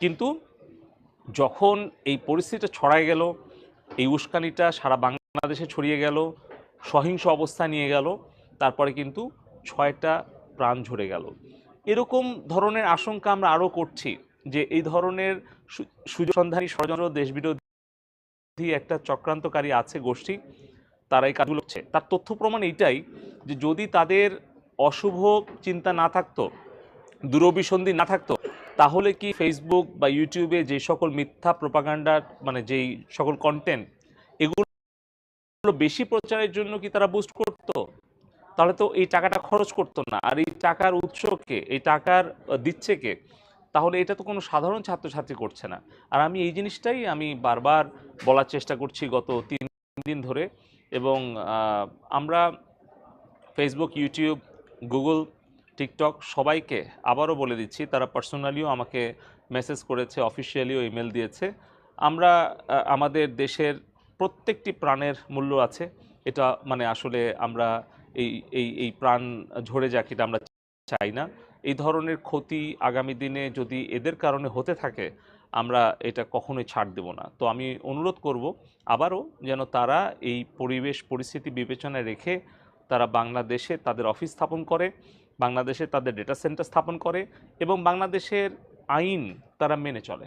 কিন্তু যখন এই পরিস্থিতিটা ছড়ায় গেল, এই উস্কানিটা সারা বাংলাদেশে ছড়িয়ে গেল, সহিংস অবস্থা নিয়ে গেল, তারপরে কিন্তু ছয়টা প্রাণ ঝরে গেল। এরকম ধরনের আশঙ্কা আমরা আরও করছি যে এই ধরনের সুযোগ সন্ধানী ষড়যন্ত্র, দেশবিরোধী একটা চক্রান্তকারী আছে গোষ্ঠী, তারা এই কাজগুলো করছে। তার তথ্য প্রমাণ এইটাই যে যদি তাদের অশুভ চিন্তা না থাকতো দূরভিসন্ধি না থাকতো তাহলে কি ফেসবুক বা ইউটিউবে যে সকল মিথ্যা প্রপাগান্ডার মানে যেই সকল কন্টেন্ট এগুলো বেশি প্রচারের জন্য কি তারা বুস্ট করতো? তাহলে তো এই টাকাটা খরচ করতো না। আর এই টাকার উৎসকে এই টাকার দিচ্ছে কে? তাহলে এটা তো কোনো সাধারণ ছাত্রছাত্রী করছে না। আর আমি এই জিনিসটাই আমি বারবার বলার চেষ্টা করছি গত তিন দিন ধরে এবং আমরা ফেসবুক ইউটিউব গুগল টিকটক সবাইকে আবারও বলে দিচ্ছি, তারা পার্সোনালিও আমাকে মেসেজ করেছে অফিসিয়ালিও ইমেল দিয়েছে। আমরা আমাদের দেশের প্রত্যেকটি প্রাণের মূল্য আছে। এটা মানে আসলে আমরা এই এই এই প্রাণ ঝরে যাক এটা আমরা চাই না। এই ধরনের ক্ষতি আগামী দিনে যদি এদের কারণে হতে থাকে, আমরা এটা কখনোই ছাড় দেব না। তো আমি অনুরোধ করব আবারও যেন তারা এই পরিবেশ পরিস্থিতি বিবেচনায় রেখে তারা বাংলাদেশে তাদের অফিস স্থাপন করে। বাংলাদেশে তাদের ডেটা সেন্টার স্থাপন করে এবং বাংলাদেশের আইন তারা মেনে চলে।